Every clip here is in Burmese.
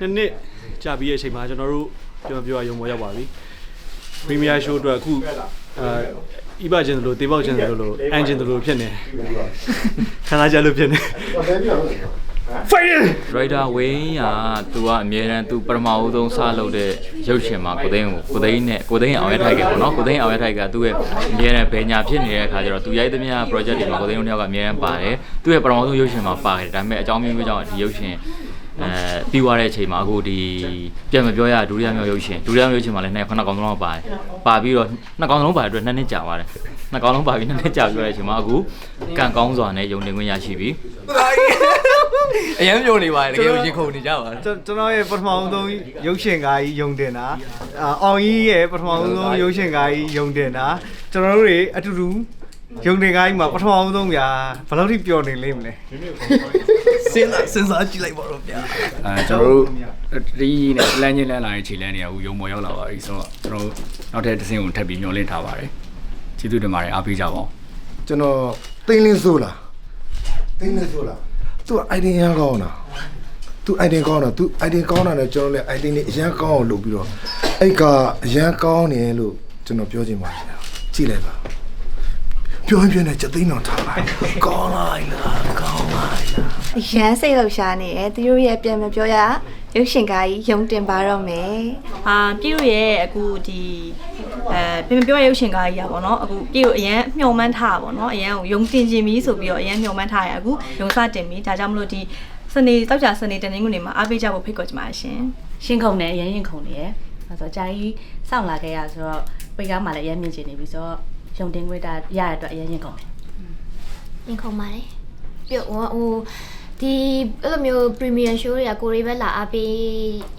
နှစ်နှစ်ကြာပြီးတဲ့အချိန်မှာကျွန်တော်တို့ပြောမပြောရရုံပေါ်ရောက်ပါပြီ Premier Show အတွက်အခုအာဤပါခြင်းတို့တေပေါက်ခြင်းတို့လို့အန်ခြင်းတို့ဖြစ်နေခဏကြာလို့ဖြစ်နေ Fire Rider Wayne ကသူကအမြဲတမ်းသူပထမဦးဆုံးစလုပ်တဲ့ရုပ်ရှင်မှာကိုသိန်းကိုကိုသိန်းနဲ့ကိုသိန်းအောင်ရထိုက်ကပေါ့နော်ကိုသိန်းအောင်ရထိုက်ကသူ့ရဲ့အမြဲတမ်းဘယ်ညာဖြစ်နေတဲ့အခါကျတော့သူရိုက်သမျှ project တွေမှာကိုသိန်းတို့တယောက်ကအမြဲတမ်းပါတယ်သူ့ရဲ့ပထမဆုံးရုပ်ရှင်မှာပါတယ်ဒါပေမဲ့အကြောင်းမျိုးမျိုးကြောင့်ဒီရုပ်ရှင် အဲပြီးသွားတဲ့အချိန်မှာအခုဒီပြန်မပြောရဒုတိယမြောက်ရုပ်ရှင်ဒုတိယမြောက်ရုပ်ရှင်မှာလည်းနှစ်ခုနှစ်ကောင်လုံးပါတယ်ပါပြီးတော့နှစ်ကောင်လုံးပါတဲ့အတွက်နှစ်နှစ်ကြာပါတယ်နှစ်ကောင်လုံးပါပြီးနှစ်နှစ်ကြာပြီးတဲ့အချိန်မှာအခုကန်ကောင်းစွာနဲ့ယုံတင်ခွင့်ရရှိပြီအရင်ပြုံနေပါတယ်တကယ်ရင်ခုန်နေကြပါလားကျွန်ကျွန်တော်ရဲ့ပထမဆုံးရုပ်ရှင်ကားကြီးယုံတင်တာအာအောင်ကြီးရဲ့ပထမဆုံးရုပ်ရှင်ကားကြီးယုံတင်တာကျွန်တော်တို့တွေအတူတူယုံတင်ကားကြီးမှာပထမဆုံးဗျာဘယ်လောက်ထိပျော်နေလိမ့်မလဲ စဉ်းစားစဉ်းစားကြည့်လိုက်ပါတော့ဗျာအဲကျွန်တော်တို့ဒီနဲ့လမ်းချင်းလမ်းလာရင်ခြေလမ်းနေရဦးရုံပေါ်ရောက်လာပါပြီဆိုတော့ကျွန်တော်တို့နောက်ထပ်တစ်ဆင့်ကိုထပ်ပြီးမျှော်လင့်ထားပါတယ်ကျေးဇူးတင်ပါတယ်အားပေးကြပါဦးကျွန်တော်သိန်းလင်းဆိုလားသိန်းလင်းဆိုလားသူက idea ရမ်းကောင်းတာသူ idea ကောင်းတာသူ idea ကောင်းတာနဲ့ကျွန်တော်လည်း idea နဲ့အရန်ကောင်းအောင်လုပ်ပြီးတော့အဲ့ကအရန်ကောင်းနေလို့ကျွန်တော်ပြောချင်ပါတယ်ကြည့်လိုက်ပါပြောရင်ပြောနေချက်သိန်းတော်ထားလိုက်ကောင်းလိုက်လားကောင်းလိုက်လားအရန်စိတ်လှုပ်ရှားနေတယ်သူတို့ရဲ့ပြန်မပြောရရုပ်ရှင်ကားကြီးယုံတင်ပါတော့မယ်အာပြည်တို့ရဲ့အခုဒီအဲပြင်မပြောရရုပ်ရှင်ကားကြီးอ่ะဗောနော်အခုပြည်တို့အရန်မျှော်မှန်းထားတာဗောနော်အရန်ကိုယုံတင်ခြင်းပြီဆိုပြီးတော့အရန်မျှော်မှန်းထားရအခုယုံစတင်ပြီဒါကြောင့်မလို့ဒီစနေတောက်ကြစနေတနင်္ဂနွေမှာအားပေးကြဖို့ဖိတ်ခေါ်ချင်ပါတယ်ရှင်ရှင်းခုန်တယ်အရင်ရင်ခုန်နေရယ်အဲဆိုတော့ဂျာကြီးစောင့်လာခဲ့ရဆိုတော့ပိတ်ကားမှလည်းအရင်မြင့်ကျင်နေပြီဆိုတော့ရုံတင်ခွေးတာရတဲ့အတွက်အရင်ရင်ခုန်တယ်ရင်ခုန်ပါတယ် ပြဟိုဟိုဒီအဲ့လိုမျိုး premier show တွေကကိုရီးပဲလာအားပေး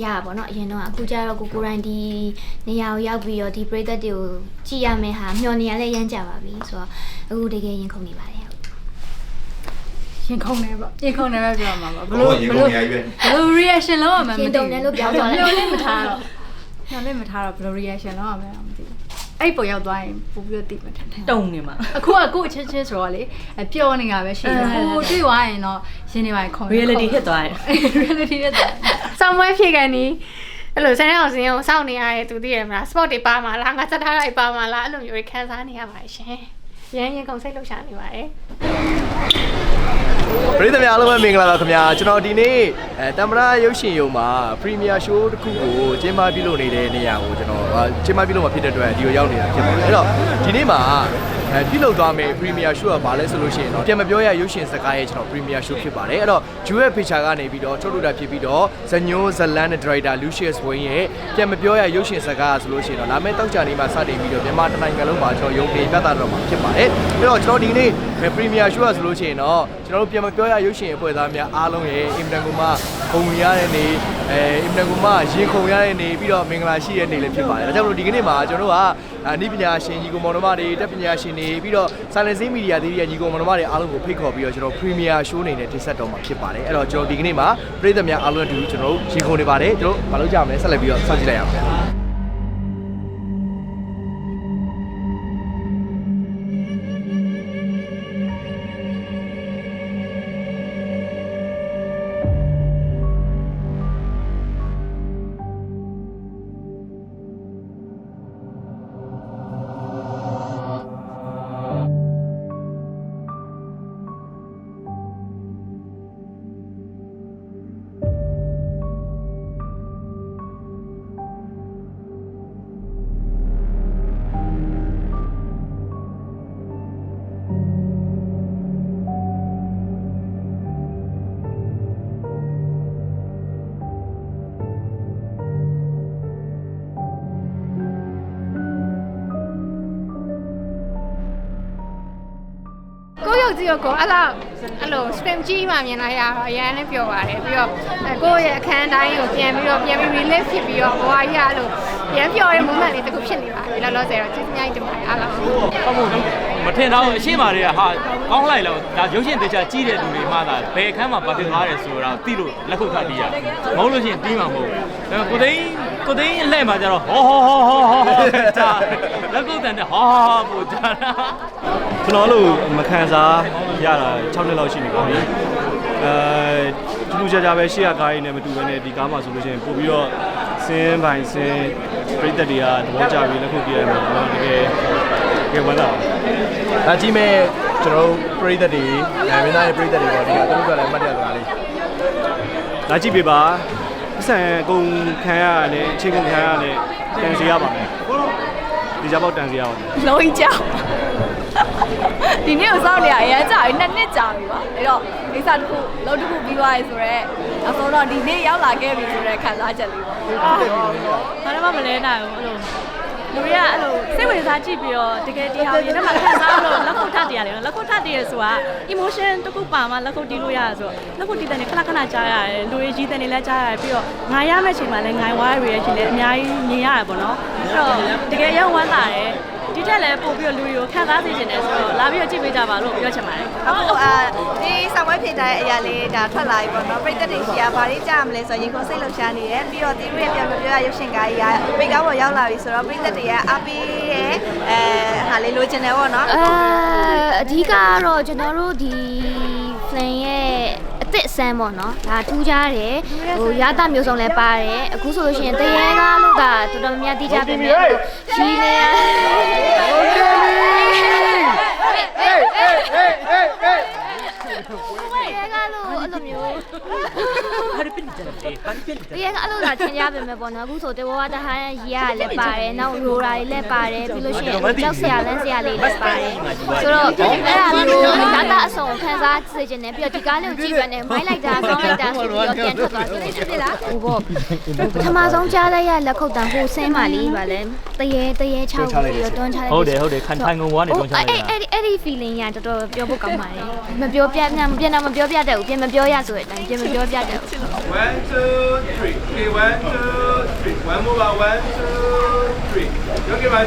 ရတာပေါ့နော်အရင်တော့အခုကျတော့ကိုကိုရိုင်းဒီနေရာကိုရောက်ပြီးတော့ဒီပရိသတ်တွေကိုကြည့်ရမယ်ဟာမျှော်နေရလဲရမ်းကြပါပြီဆိုတော့အခုတကယ်ရင်ခုန်နေပါတယ်ဟုတ်ရင်ခုန်နေပေါ့ရင်ခုန်နေပဲပြောမှာပါဘလို့ဘလို့ဘလို့ reaction လောက်ရမှာမရင်သိတုံတယ်လို့ပြောသွားတယ်မျောလင့်မထားတော့မျောလင့်မထားတော့ဘလို့ reaction လောက်ရမှာမသိဘူး အဲ့ပေါ်ရောက်သွားရင်ပို့ပြီးတော့တိမထန်ထန်တုံနေမှာအခုကကို့အချင်းချင်းဆိုတော့လေအပျော်နေတာပဲရှိတယ်ဟိုတွေ့သွားရင်တော့ရင်းနေပါခုန် reality ဟစ်သွားတယ် reality ဟစ်သွားစောင်းပွဲဖြည့်ကန်နီးအဲ့လိုဆန်းတဲ့အောင်စင်းကိုစောင့်နေရတဲ့သူသိရမလား sport တွေပါမှာလားငါစက်ထားတာတွေပါမှာလားအဲ့လိုမျိုးတွေခန်းစားနေရပါရှင်ရန်ရင်ကုန်စိတ်လှုပ်ရှားနေပါတယ် ပရိသတ်များအားလုံးပဲမင်္ဂလာပါခင်ဗျာကျွန်တော်ဒီနေ့အဲတမရရုပ်ရှင်ရုံမှာ Premier Show တစ်ခုကိုကျင်းပပြုလုပ်နေတဲ့နေရာကိုကျွန်တော်အာကျင်းပပြုလုပ်မှာဖြစ်တဲ့အတွက်ဒီကိုရောက်နေတာဖြစ်ပါတယ်အဲ့တော့ဒီနေ့မှာ အဲပြုလုပ်သွားမယ့် Premier Show ကဘာလဲဆိုလို့ရှိရင်တော့ပြန်မပြောရရုပ်ရှင်စကားရဲ့ကျွန်တော် Premier Show ဖြစ်ပါတယ်အဲ့တော့ Jewel Picture ကနေပြီးတော့ထုတ်လုပ်တာဖြစ်ပြီးတော့ဇညိုးဇလန်နဲ့ Director Lucius Wayne ရဲ့ပြန်မပြောရရုပ်ရှင်စကားဆိုလို့ရှိရင်တော့လာမယ့်တောက်ကြနေမှာစတင်ပြီးတော့မြန်မာတိုင်းနိုင်ငံလုံးမှာကျွန်တော်ရုံတင်ပြသတော့မှာဖြစ်ပါတယ်အဲ့တော့ကျွန်တော်ဒီနေ့ Premier Show ဆိုလို့ရှိရင်တော့ကျွန်တော်တို့ပြန်မပြောရရုပ်ရှင်အဖွဲ့သားများအားလုံးရဲ့အင်မတန်ကိုမှဂုဏ်ရတဲ့နေ့အဲအင်မတန်ကိုမှရေခုန်ရတဲ့နေ့ပြီးတော့မင်္ဂလာရှိတဲ့နေ့လည်းဖြစ်ပါတယ်ဒါကြောင့်မလို့ဒီကနေ့မှာကျွန်တော်တို့က အနည်းပညာရှင်ညီကောင်မောင်နှမတွေတက်ပညာရှင်တွေပြီးတော့ Silence Media တွေရဲ့ညီကောင်မောင်နှမတွေအားလုံးကိုဖိတ်ခေါ်ပြီးတော့ကျွန်တော် Premier Show အနေနဲ့တင်ဆက်တော့မှာဖြစ်ပါတယ်အဲ့တော့ကျွန်တော်ဒီကနေ့မှာပြည်သက်များအားလုံးအတူကျွန်တော်တို့ရေခုန်နေပါတယ်ကျွန်တော်တို့မလုပ်ကြမလဲဆက်လက်ပြီးတော့စောင့်ကြည့်လိုက်ရအောင် ကိုယ့်ရုပ်ကြည့်တော့ကိုအဲ့လောက်အဲ့လို stream ကြီးမှမြင်လိုက်ရတော့အရန်လည်းပျော်ပါတယ်ပြီးတော့အဲကိုယ့်ရဲ့အခန်းတိုင်းကိုပြန်ပြီးတော့ပြန်ပြီး relive ဖြစ်ပြီးတော့ဘဝကြီးကအဲ့လိုရန်ပျော်တဲ့ moment လေးတစ်ခုဖြစ်နေပါတယ်လောလောဆယ်တော့ကျေးဇူးများကြီးတင်ပါတယ်အားလုံးဟုတ်ဟုတ် မထင်တော့အရှိမာတွေကဟာကောင်းလိုက်လို့ဒါရုပ်ရှင်တေချာကြီးတဲ့လူတွေမှသာဘယ်အခန်းမှာပါတင်သွားတယ်ဆိုတော့သိလို့လက်ခုပ်ခတ်တီးရမဟုတ်လို့ရှိရင်တီးမှာမဟုတ်ဘူးဒါပေမဲ့ကိုသိန်းကိုသိန်းအလှည့်မှာကျတော့ဟောဟောဟောဟောဟောဒါလက်ခုပ်တန်တဲ့ဟာဟာပို့ဒါကျွန်တော်အဲ့လိုမခံစားရတာ6နှစ်လောက်ရှိနေပါပြီအဲထူးထူးခြားခြားပဲရှေ့ကကားကြီးနဲ့မတူဘဲနဲ့ဒီကားမှာဆိုလို့ရှိရင်ပို့ပြီးတော့စင်းပိုင်စင်းပြိတ္တတွေကသဘောကျပြီးလက်ခုပ်ပြရမှာကျွန်တော်တကယ်တကယ်ဝမ်းသာပါတယ် ဒါကြည့်မဲ့ကျွန်တော်တို့ပရိသတ်တွေအဲမင်းသားရဲ့ပရိသတ်တွေပေါ့ဒီကသူတို့ကလည်းအမှတ်တရစကားလေးလာကြည့်ပေးပါပတ်စံကုန်ခံရရတယ်အချိန်ကုန်ခံရရတယ်တန်စီရပါမယ်ဒီကြပေါ့တန်စီရပါမယ်လုံးကြီးကြောက်ဒီနေ့ကိုစောင့်နေရအရင်ကြာပြီနှစ်နှစ်ကြာပြီပါအဲ့တော့ကိစ္စတစ်ခုလုံးတစ်ခုပြီးသွားပြီဆိုတော့အဆုံးတော့ဒီနေ့ရောက်လာခဲ့ပြီဆိုတဲ့ခံစားချက်လေးပေါ့ဘာမှမလဲနိုင်ဘူးအဲ့လို လူတွေကအဲ့လိုစိတ်ဝင်စားကြည့်ပြီးတော့တကယ်ဒီဟာရင်ထဲမှာခံစားလို့လက်ခုပ်ထတည်ရတယ်နော်လက်ခုပ်ထတည်ရဆိုတာ emotion တစ်ခုပါမှလက်ခုပ်တီးလို့ရဆိုတော့လက်ခုပ်တီးတဲ့နေခဏခဏကြားရတယ်လူတွေကြီးတဲ့နေလည်းကြားရတယ်ပြီးတော့ငိုင်ရမယ့်ချိန်မှာလည်းငိုင်ဝါရရဲ့ချိန်လည်းအများကြီးမြင်ရတယ်ပေါ့နော်အဲ့တော့တကယ်ရောက်ဝမ်းလာတယ် ဒီထက်လည်းပို့ပြီးတော့လူတွေကိုခံစားစေချင်တယ်ဆိုတော့လာပြီးတော့ကြည့်ပေးကြပါလို့ပြောချင်ပါတယ်အခုအာဒီဆောင်ဝဲဖြစ်တဲ့အရာလေးဒါထွက်လာပြီပေါ့နော်ပြိတ္တတွေရှိရဘာတွေကြားမလဲဆိုရင်ရင်ခုန်စိတ်လှုပ်ရှားနေတယ်ပြီးတော့တီတို့ရဲ့ပြန်မပြောရရုပ်ရှင်ကားကြီးကပိတ်ကားပေါ်ရောက်လာပြီဆိုတော့ပြိတ္တတွေကအားပေးရဲ့အဲဟာလေးလိုချင်တယ်ပေါ့နော်အဲအဓိကကတော့ကျွန်တော်တို့ဒီ plan ရဲ့ အသစ်အစမ်းပေါ့နော်ဒါထူးခြားတယ်ဟိုရတာမျိုးစုံလည်းပါတယ်အခုဆိုလို့ရှိရင်တရေကားလို့ကတော်တော်များများတိကျပြမယ်လို့ရှိနေရတရေကားလို့အဲ့လိုမျိုးဘာဖြစ်နေကြလဲဘာဖြစ်နေကြလဲတရေကားလို့သာထင်ကြပါမယ်ပေါ့နော်အခုဆိုတေဝဝတဟန်ရီရလည်းပါတယ်နောက်ရိုရာတွေလည်းပါတယ်ပြီးလို့ရှိရင်ကြောက်စရာလန်းစရာလေးလည်းပါတယ်ဆိုတော့အဲ့ဒါမျိုးနာတာအ စုံခန်းစားစေချင်တယ်ပြီးတော့ဒီကားလေးကိုကြည့်ရနေမိုက်လိုက်တာကောင်းလိုက်တာဆိုပြီးတော့ပြန်ထွက်သွားတယ်တိလားဟိုပေါ့ပထမဆုံးကြားလိုက်ရလက်ခုပ်တန်ဟိုဆင်းပါလေးပါလဲတရေတရေချောက်ပြီးတော့တွန်းချလိုက်ဟုတ်တယ်ဟုတ်တယ်ခံထိုင်ကုန်ကနေတွန်းချလိုက်တာအဲ့အဲ့ဒီ feeling ရတော်တော်ပြောဖို့ကောင်းပါတယ်မပြောပြပြန်မပြန်တော့မပြောပြတတ်ဘူးပြန်မပြောရဆိုတဲ့အတိုင်းပြန်မပြောပြတတ်ဘူး1 2 3 okay 1 2 3 one more 1 2 3 okay ပါ